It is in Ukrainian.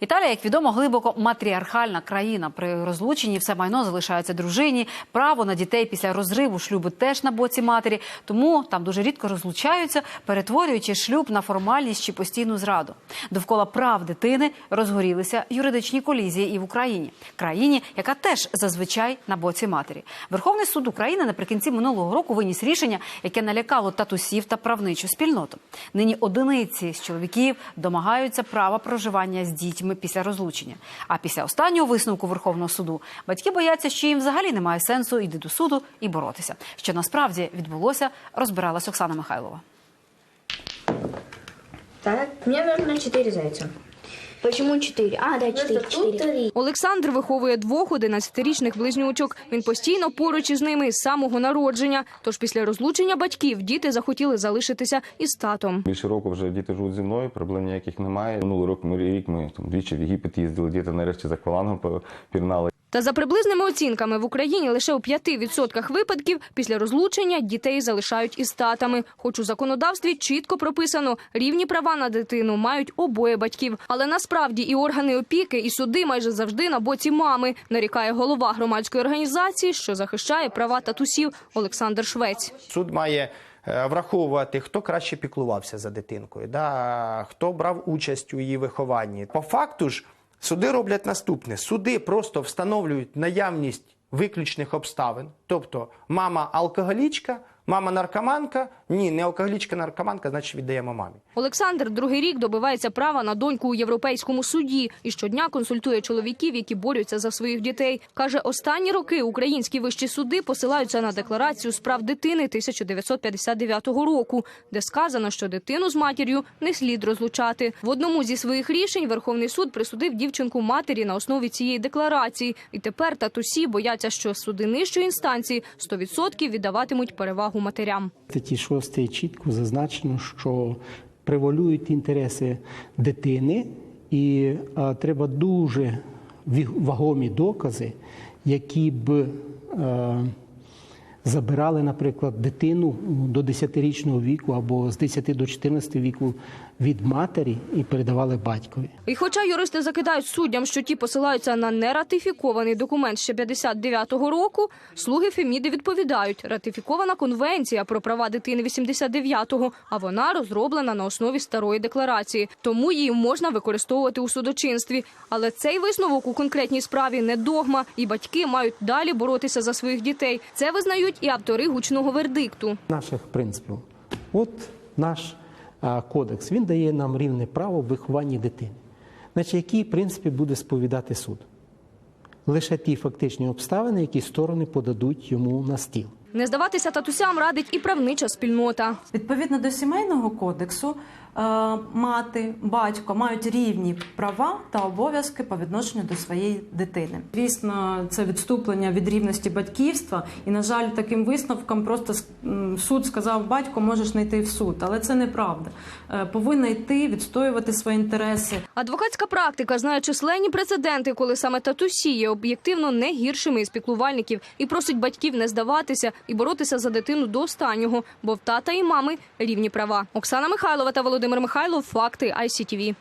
Італія, як відомо, глибоко матріархальна країна. При розлученні все майно залишається дружині. Право на дітей після розриву шлюбу теж на боці матері. Тому там дуже рідко розлучаються, перетворюючи шлюб на формальність чи постійну зраду. Довкола прав дитини розгорілися юридичні колізії і в Україні, країні, яка теж зазвичай на боці матері. Верховний суд України наприкінці минулого року виніс рішення, яке налякало татусів та правничу спільноту. Нині одиниці з чоловіків домагаються права проживання з дітьми після розлучення. А після останнього висновку Верховного суду батьки бояться, що їм взагалі немає сенсу йти до суду і боротися. Що насправді відбулося, розбиралась Оксана Михайлова. Так, мені нужно 4 зайца. Почему четыре? А, да, четыре. Просто тут четыре. три. Олександр виховує двох 11-річних близнючок. Він постійно поруч із ними з самого народження. Тож після розлучення батьків діти захотіли залишитися із татом. Більше року вже діти живуть зі мною, проблем ніяких немає. Минулий рок ми рік ми там двічі в Єгипет їздили, діти нарешті за аквалангом пірнали. Та за приблизними оцінками в Україні лише у 5% випадків після розлучення дітей залишають із татами. Хоч у законодавстві чітко прописано, рівні права на дитину мають обоє батьків. Але насправді і органи опіки, і суди майже завжди на боці мами, нарікає голова громадської організації, що захищає права татусів Олександр Швець. Суд має е, враховувати, хто краще піклувався за дитинкою, да, хто брав участь у її вихованні. По факту ж суди роблять наступне: суди просто встановлюють наявність виключних обставин, тобто мама алкоголічка. Мама наркоманка? Ні, не алкоголічка, наркоманка, значить віддаємо мамі. Олександр другий рік добивається права на доньку у європейському суді і щодня консультує чоловіків, які борються за своїх дітей. каже, останні роки українські вищі суди посилаються на декларацію з прав дитини 1959 року, де сказано, що дитину з матір'ю не слід розлучати. В одному зі своїх рішень Верховний суд присудив дівчинку матері на основі цієї декларації. І тепер татусі бояться, що суди нижчої інстанції 100% віддаватимуть перевагу матерям. В статті 6 чітко зазначено, що превалюють інтереси дитини, і а, треба дуже вагомі докази, які б е, забирали, наприклад, дитину до 10-річного віку або з 10 до 14 віку від матері і передавали батькові. І хоча юристи закидають суддям, що ті посилаються на нератифікований документ ще 59-го року, слуги Феміди відповідають, ратифікована конвенція про права дитини 89-го, а вона розроблена на основі старої декларації, тому її можна використовувати у судочинстві. Але цей висновок у конкретній справі не догма, і батьки мають далі боротися за своїх дітей. Це визнають і автори гучного вердикту. Наших принципів. От наш кодекс він дає нам рівне право в вихованні дитини. Значить, які принципи буде сповідати суд? Лише ті фактичні обставини, які сторони подадуть йому на стіл. Не здаватися татусям радить і правнича спільнота. Відповідно до сімейного кодексу, мати, батько мають рівні права та обов'язки по відношенню до своєї дитини. Звісно, це відступлення від рівності батьківства, і на жаль, таким висновком просто суд сказав, батько можеш не йти в суд, але це неправда. Е, Повинна йти відстоювати свої інтереси. Адвокатська практика знає численні прецеденти, коли саме татусі є об'єктивно не гіршими із піклувальників і просить батьків не здаватися і боротися за дитину до останнього, бо в тата і мами рівні права. Оксана Михайлова та Володимир Михайлов. Факти ICTV.